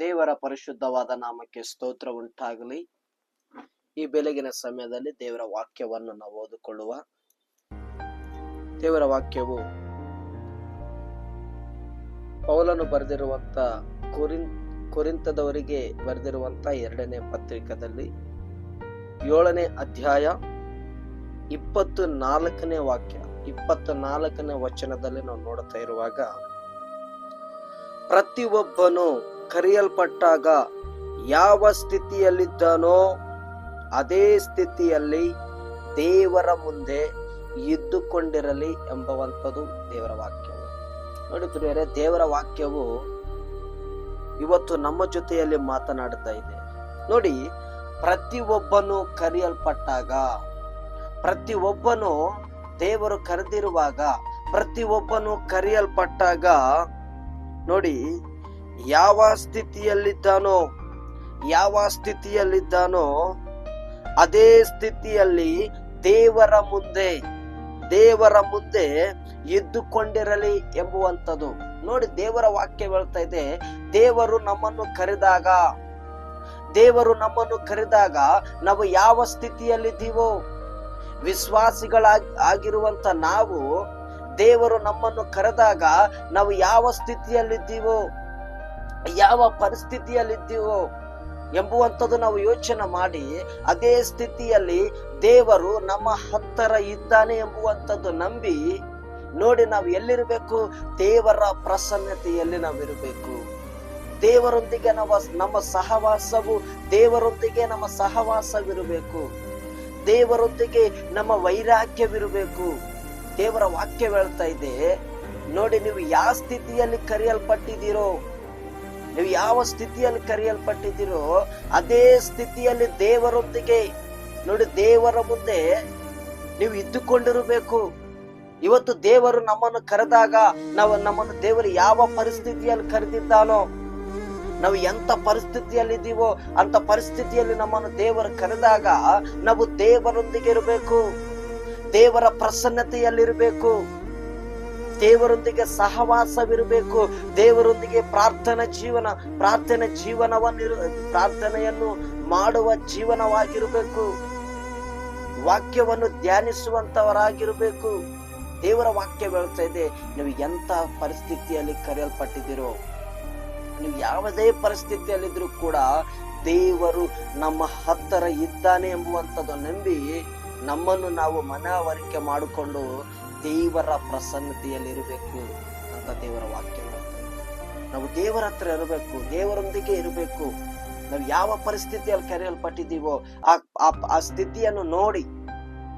ದೇವರ ಪರಿಶುದ್ಧವಾದ ನಾಮಕ್ಕೆ ಸ್ತೋತ್ರ ಉಂಟಾಗಲಿ. ಈ ಬೆಳಗಿನ ಸಮಯದಲ್ಲಿ ದೇವರ ವಾಕ್ಯವನ್ನು ನಾವು ಓದಿಕೊಳ್ಳುವ. ದೇವರ ವಾಕ್ಯವು ಪೌಲನು ಬರೆದಿರುವಂತ ಕುರಿನ್ ಕುರಿಂತದವರಿಗೆ ಬರೆದಿರುವಂತ ಎರಡನೇ ಪತ್ರಿಕದಲ್ಲಿ ಏಳನೇ ಅಧ್ಯಾಯ ಇಪ್ಪತ್ತು ನಾಲ್ಕನೇ ವಾಕ್ಯ ಇಪ್ಪತ್ತು ನಾಲ್ಕನೇ ವಚನದಲ್ಲಿ ನಾವು ನೋಡ್ತಾ ಇರುವಾಗ, ಪ್ರತಿಯೊಬ್ಬನು ಕರೆಯಲ್ಪಟ್ಟಾಗ ಯಾವ ಸ್ಥಿತಿಯಲ್ಲಿದ್ದಾನೋ ಅದೇ ಸ್ಥಿತಿಯಲ್ಲಿ ದೇವರ ಮುಂದೆ ಇದ್ದುಕೊಂಡಿರಲಿ ಎಂಬುವಂಥದ್ದು ದೇವರ ವಾಕ್ಯವು. ನೋಡಿ ಪ್ರಿಯರೇ, ದೇವರ ವಾಕ್ಯವು ಇವತ್ತು ನಮ್ಮ ಜೊತೆಯಲ್ಲಿ ಮಾತನಾಡ್ತಾ ಇದೆ. ನೋಡಿ, ಪ್ರತಿಯೊಬ್ಬನು ಕರೆಯಲ್ಪಟ್ಟಾಗ, ಪ್ರತಿಯೊಬ್ಬನು ದೇವರು ಕರೆದಿರುವಾಗ, ಪ್ರತಿಯೊಬ್ಬನು ಕರೆಯಲ್ಪಟ್ಟಾಗ, ನೋಡಿ ಯಾವ ಸ್ಥಿತಿಯಲ್ಲಿದ್ದಾನೋ ಯಾವ ಸ್ಥಿತಿಯಲ್ಲಿದ್ದಾನೋ, ಅದೇ ಸ್ಥಿತಿಯಲ್ಲಿ ದೇವರ ಮುಂದೆ ದೇವರ ಮುಂದೆ ಇದ್ದುಕೊಂಡಿರಲಿ ಎಂಬುವಂಥದ್ದು. ನೋಡಿ, ದೇವರ ವಾಕ್ಯ ಹೇಳ್ತಾ ಇದೆ, ದೇವರು ನಮ್ಮನ್ನು ಕರೆದಾಗ, ದೇವರು ನಮ್ಮನ್ನು ಕರೆದಾಗ ನಾವು ಯಾವ ಸ್ಥಿತಿಯಲ್ಲಿದ್ದೀವೋ, ವಿಶ್ವಾಸಿಗಳಾಗಿ ಆಗಿರುವಂತ ನಾವು ದೇವರು ನಮ್ಮನ್ನು ಕರೆದಾಗ ನಾವು ಯಾವ ಸ್ಥಿತಿಯಲ್ಲಿದ್ದೀವೋ ಯಾವ ಪರಿಸ್ಥಿತಿಯಲ್ಲಿದ್ದೀವೋ ಎಂಬುವಂಥದ್ದು ನಾವು ಯೋಚನೆ ಮಾಡಿ, ಅದೇ ಸ್ಥಿತಿಯಲ್ಲಿ ದೇವರು ನಮ್ಮ ಹತ್ತರ ಇದ್ದಾನೆ ಎಂಬುವಂಥದ್ದು ನಂಬಿ, ನೋಡಿ ನಾವು ಎಲ್ಲಿರಬೇಕು? ದೇವರ ಪ್ರಸನ್ನತೆಯಲ್ಲಿ ನಾವಿರಬೇಕು. ದೇವರೊಂದಿಗೆ ನಮ್ಮ ನಮ್ಮ ಸಹವಾಸವು, ದೇವರೊಂದಿಗೆ ನಮ್ಮ ಸಹವಾಸವಿರಬೇಕು. ದೇವರೊಂದಿಗೆ ನಮ್ಮ ವೈರಾಗ್ಯವಿರಬೇಕು. ದೇವರ ವಾಕ್ಯ ಹೇಳ್ತಾ ಇದೆ, ನೋಡಿ ನೀವು ಯಾವ ಸ್ಥಿತಿಯಲ್ಲಿ ಕರೆಯಲ್ಪಟ್ಟಿದ್ದೀರೋ ನೀವು ಯಾವ ಸ್ಥಿತಿಯಲ್ಲಿ ಕರೆಯಲ್ಪಟ್ಟಿದ್ದೀರೋ ಅದೇ ಸ್ಥಿತಿಯಲ್ಲಿ ದೇವರೊಂದಿಗೆ, ನೋಡಿ ದೇವರ ಮುಂದೆ ನೀವು ಇದ್ದುಕೊಂಡಿರಬೇಕು. ಇವತ್ತು ದೇವರು ನಮ್ಮನ್ನು ಕರೆದಾಗ ನಾವು ನಮ್ಮನ್ನು ದೇವರು ಯಾವ ಪರಿಸ್ಥಿತಿಯಲ್ಲಿ ಕರೆದಿದ್ದಾನೋ, ನಾವು ಎಂತ ಪರಿಸ್ಥಿತಿಯಲ್ಲಿದ್ದೀವೋ ಅಂತ ಪರಿಸ್ಥಿತಿಯಲ್ಲಿ ನಮ್ಮನ್ನು ದೇವರು ಕರೆದಾಗ ನಾವು ದೇವರೊಂದಿಗೆ ಇರಬೇಕು. ದೇವರ ಪ್ರಸನ್ನತೆಯಲ್ಲಿರಬೇಕು ದೇವರೊಂದಿಗೆ ಸಹವಾಸವಿರಬೇಕು. ದೇವರೊಂದಿಗೆ ಪ್ರಾರ್ಥನಾ ಜೀವನ, ಪ್ರಾರ್ಥನೆ ಜೀವನವನ್ನು ಪ್ರಾರ್ಥನೆಯನ್ನು ಮಾಡುವ ಜೀವನವಾಗಿರಬೇಕು. ವಾಕ್ಯವನ್ನು ಧ್ಯಾನಿಸುವಂತವರಾಗಿರಬೇಕು. ದೇವರ ವಾಕ್ಯ ಹೇಳ್ತಾ ಇದೆ. ನೀವು ಎಂತ ಪರಿಸ್ಥಿತಿಯಲ್ಲಿ ಕರೆಯಲ್ಪಟ್ಟಿದ್ದೀರೋ, ನೀವು ಯಾವುದೇ ಪರಿಸ್ಥಿತಿಯಲ್ಲಿದ್ರು ಕೂಡ ದೇವರು ನಮ್ಮ ಹತ್ತಿರ ಇದ್ದಾನೆ ಎಂಬುವಂಥದ್ದು ನಂಬಿ ನಮ್ಮನ್ನು ನಾವು ಮನವರಿಕೆ ಮಾಡಿಕೊಂಡು ದೇವರ ಪ್ರಸನ್ನತೆಯಲ್ಲಿರಬೇಕು ಅಂತ ದೇವರ ವಾಕ್ಯ ನಾವು ದೇವರ ಹತ್ರ ಇರಬೇಕು, ದೇವರೊಂದಿಗೆ ಇರಬೇಕು. ನಾವು ಯಾವ ಪರಿಸ್ಥಿತಿಯಲ್ಲಿ ಕರೆಯಲ್ಪಟ್ಟಿದ್ದೀವೋ ಆ, ಆ- ಸ್ಥಿತಿಯನ್ನು ನೋಡಿ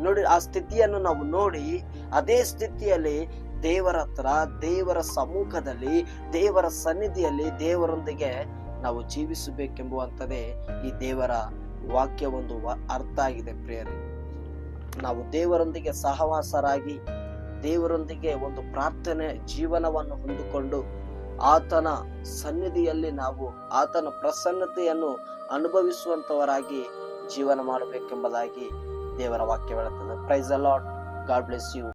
ನೋಡಿ, ಆ ಸ್ಥಿತಿಯನ್ನು ನಾವು ನೋಡಿ, ಅದೇ ಸ್ಥಿತಿಯಲ್ಲಿ ದೇವರ ಹತ್ರ, ದೇವರ ಸಮ್ಮುಖದಲ್ಲಿ, ದೇವರ ಸನ್ನಿಧಿಯಲ್ಲಿ ದೇವರೊಂದಿಗೆ ನಾವು ಜೀವಿಸಬೇಕೆಂಬುವಂಥದ್ದೇ ಈ ದೇವರ ವಾಕ್ಯ ಒಂದು ಅರ್ಥ ಆಗಿದೆ ಪ್ರೇರಣೆ ನಾವು ದೇವರೊಂದಿಗೆ ಸಹವಾಸರಾಗಿ ದೇವರೊಂದಿಗೆ ಒಂದು ಪ್ರಾರ್ಥನೆ ಜೀವನವನ್ನು ಹೊಂದಿಕೊಂಡು ಆತನ ಸನ್ನಿಧಿಯಲ್ಲಿ ನಾವು ಆತನ ಪ್ರಸನ್ನತೆಯನ್ನು ಅನುಭವಿಸುವಂತವರಾಗಿ ಜೀವನ ಮಾಡಬೇಕೆಂಬುದಾಗಿ ದೇವರ ವಾಕ್ಯ ಹೇಳುತ್ತದೆ. Praise a lot God bless you